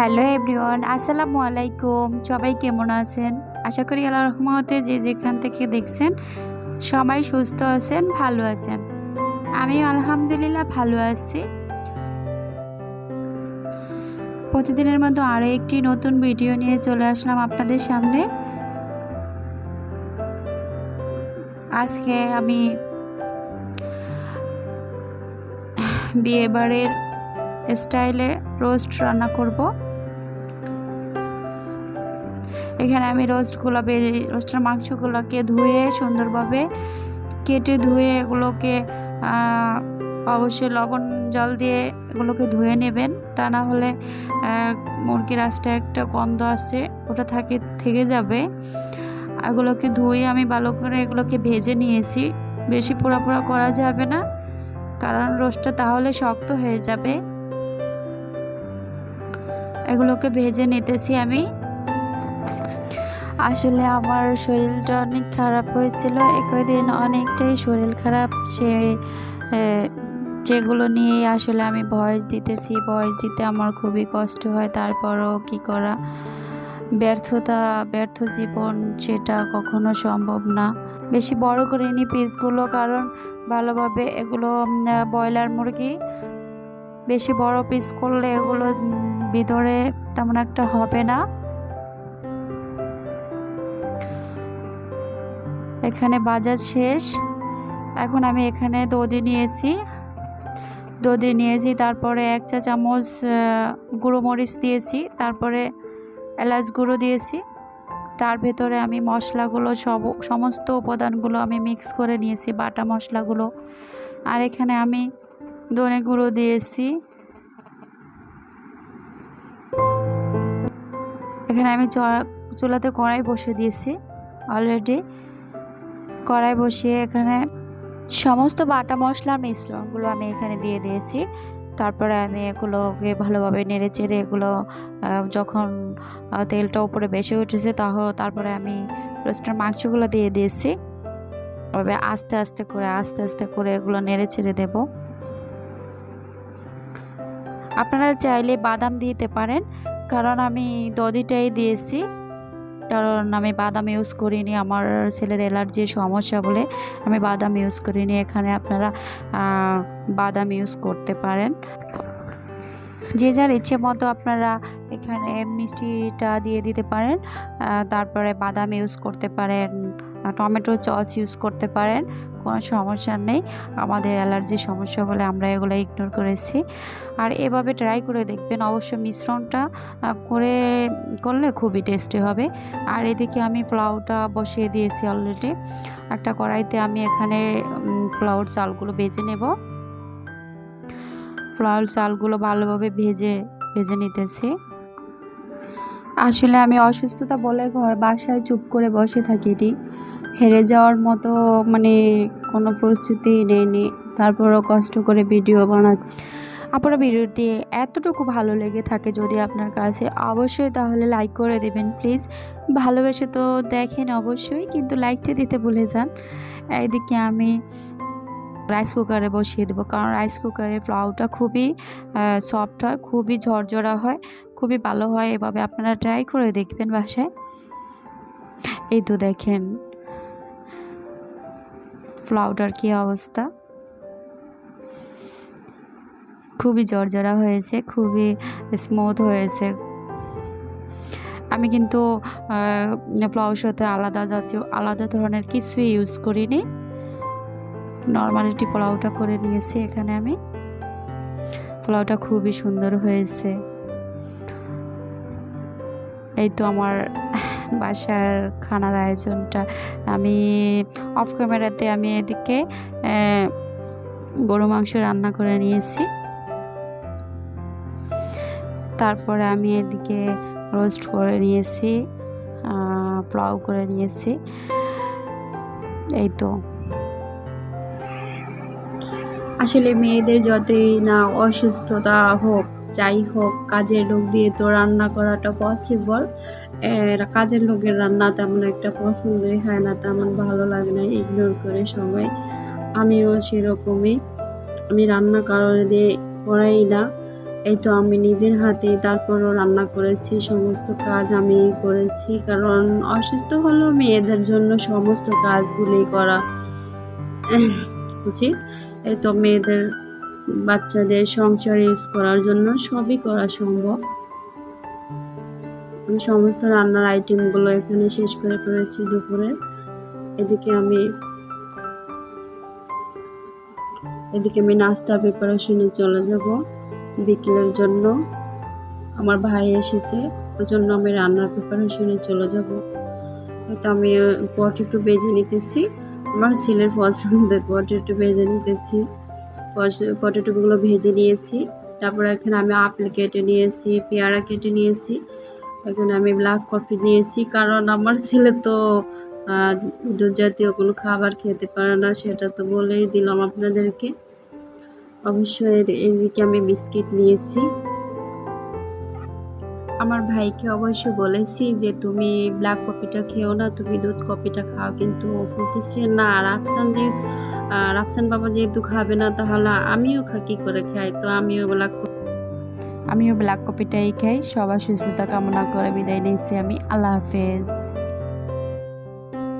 Hello everyone, আসসালামু আলাইকুম। সবাই কেমন আছেন? আশা করি আল্লাহ রহমতে যে যেখান থেকে দেখছেন, সবাই সুস্থ আছেন, ভালো আছেন। আমি আলহামদুলিল্লাহ ভালো আছি। প্রতিদিনের মতো আরও একটি নতুন ভিডিও নিয়ে চলে আসলাম আপনাদের সামনে। আজকে আমি বিয়ে বাড়ির স্টাইলে রোস্ট রান্না করব। এখানে আমি রোস্টগুলো রোস্টের মাংসগুলোকে ধুয়ে সুন্দরভাবে কেটে ধুয়ে এগুলোকে অবশ্যই লবণ জল দিয়ে এগুলোকে ধুয়ে নেবেন। তা না হলে মুরগির আঁশটা একটা গন্ধ আসছে ওটা থাকে, থেকে যাবে। এগুলোকে ধুয়ে আমি ভালো করে এগুলোকে ভেজে নিয়েছি। বেশি পোড়া পোড়া করা যাবে না, কারণ রোস্টটা তাহলে শক্ত হয়ে যাবে। এগুলোকে ভেজে নিতেছি আমি। আসলে আমার শরীরটা অনেক খারাপ হয়েছিল। একই দিন অনেকটাই শরীর খারাপ। সে যেগুলো নিয়েই আসলে আমি ভয়েস দিতেছি ভয়েস দিতে আমার খুবই কষ্ট হয়। তারপরও কি করা? ব্যর্থতা, ব্যর্থ জীবন সেটা কখনো সম্ভব না। বেশি বড় করে নি পিসগুলো, কারণ ভালোভাবে এগুলো ব্রয়লার মুরগি, বেশি বড় পিস করলে এগুলো ভিতরে তেমন একটা হবে না। এখানে বাজার শেষ। এখন আমি এখানে দধি নিয়েছি। দধি নিয়েছি, তারপরে এক চা চামচ গুঁড়ো মরিচ দিয়েছি, তারপরে এলাচ গুঁড়ো দিয়েছি। তার ভেতরে আমি মশলাগুলো সব, সমস্ত উপাদানগুলো আমি মিক্স করে নিয়েছি, বাটা মশলাগুলো। আর এখানে আমি ধনে গুঁড়ো দিয়েছি। এখানে আমি চুলাতে কড়াই বসিয়ে দিয়েছি অলরেডি। কড়াই বসিয়ে এখানে সমস্ত বাটা মশলার মিশ্রণগুলো আমি এখানে দিয়ে দিয়েছি। তারপরে আমি এগুলোকে ভালোভাবে নেড়ে চেড়ে এগুলো যখন তেলটা উপরে বেশি উঠেছে তাহ, তারপরে আমি রোস্টের মাংসগুলো দিয়ে দিয়েছি। এভাবে আস্তে আস্তে করে, আস্তে আস্তে করে এগুলো নেড়ে চেড়ে দেবো। আপনারা চাইলে বাদাম দিতে পারেন, কারণ আমি দধিটাই দিয়েছি। কারণ আমি বাদাম ইউজ করিনি, আমার ছেলের অ্যালার্জির সমস্যা বলে আমি বাদাম ইউজ করিনি। এখানে আপনারা বাদাম ইউজ করতে পারেন। যে যার ইচ্ছে মতো আপনারা এখানে মিষ্টিটা দিয়ে দিতে পারেন তারপরে বাদাম ইউজ করতে পারেন। টমেটো সস ইউজ করতে পারেন, কোনো সমস্যা নেই। আমাদের অ্যালার্জির সমস্যা বলে আমরা এগুলো ইগনোর করেছি। আর এভাবে ট্রাই করে দেখবেন, অবশ্য মিশ্রণটা করে করলে খুবই টেস্টি হবে। আর এদিকে আমি পোলাওটা বসিয়ে দিয়েছি অলরেডি একটা কড়াইতে আমি এখানে পোলাওর চালগুলো বেজে নেব। পোলাওর চালগুলো ভালোভাবে ভেজে ভেজে নিতেছি। আসলে আমি অসুস্থতা বলে ঘর বাসায় চুপ করে বসে থাকি থাকিনি হেরে যাওয়ার মতো মানে কোনো প্রস্তুতি নেইনি। তারপরও কষ্ট করে ভিডিও বানাচ্ছি। আপনার ভিডিওটি এতটুকু ভালো লেগে থাকে যদি আপনার কাছে, অবশ্যই তাহলে লাইক করে দেবেন প্লিজ ভালোবেসে তো দেখেন অবশ্যই, কিন্তু লাইকটা দিতে ভুলে যান। এইদিকে আমি রাইস কুকারে বসিয়ে দেবো। কারণ রাইস কুকারের ফ্লাউটা খুবই সফট হয়, খুবই ঝরঝরা হয়, খুবই ভালো হয়। এভাবে আপনারা ট্রাই করে দেখবেন বাসায়। এই তো দেখেন ফ্লাউটার কী অবস্থা। খুবই জর্জরা হয়েছে, খুবই স্মুথ হয়েছে। আমি কিন্তু ফ্লাউর সাথে আলাদা জাতীয়, আলাদা ধরনের কিছুই ইউজ করিনি। নর্মালিটি পোলাওটা করে নিয়েছি এখানে আমি। পোলাওটা খুবই সুন্দর হয়েছে। এই তো আমার বাসার খানার আয়োজনটা। আমি অফ ক্যামেরাতে আমি এদিকে গরু মাংস রান্না করে নিয়েছি। তারপরে আমি এদিকে রোস্ট করে নিয়েছি পোলাও করে নিয়েছি। এই তো। আসলে মেয়েদের যতই না অসুস্থতা হোক, যাই হোক, কাজের লোক দিয়ে তো রান্না করাটা পসিবল কাজের লোকের রান্না তেমন একটা পছন্দই হয় না, তেমন ভালো লাগে না ইগনোর করে সবাই। আমিও সেরকমই। আমি রান্না কারণে দিয়ে করাই না। এই তো আমি নিজের হাতে তারপরও রান্না করেছি, সমস্ত কাজ আমি করেছি। কারণ অসুস্থ হলেও মেয়েদের জন্য সমস্ত কাজগুলি করা, উচিত। এই তো মেয়েদের, বাচ্চাদের সংসার ইউজ করার জন্য সবই করা সম্ভব। আমি সমস্ত রান্নার আইটেমগুলো এখানে শেষ করে ফেলেছি দুপুরে। এদিকে আমি এদিকে আমি নাস্তা প্রিপারেশনে চলে যাব বিকেলের জন্য। আমার ভাই এসেছে, ওর জন্য আমি রান্নার প্রিপারেশনে চলে যাব। তো আমি পটেটো বেজে নিতেছি। আমার ছেলের পছন্দের পটেটো ভেজে নিতেছি। পটেটোগুলো ভেজে নিয়েছি। তারপর এখানে আমি আপেল কেটে নিয়েছি, পেয়ারা কেটে নিয়েছি। এখানে আমি ব্ল্যাক কফি নিয়েছি। কারণ আমার ছেলে তো দুধ জাতীয় কোনো খাবার খেতে পারে না, সেটা তো বলেই দিলাম আপনাদেরকে। অবশ্যই এদি- এদিকে আমি বিস্কিট নিয়েছি। আমার ভাইকে অবশ্যই বলেছি যে, তুমি ব্ল্যাক কপিটা খেও না, তুমি দুধ কপিটা খাও। কিন্তু বলতেছে, না, রাফসান যে রাফসান বাবা যেহেতু খাবে না, তাহলে আমিও খা, কি করে খাই? তো আমিও ব্ল্যাক আমিও ব্ল্যাক কপিটাই খাই। সবার সুস্থতা কামনা করে বিদায় নিচ্ছি আমি। আল্লাহ হাফেজ।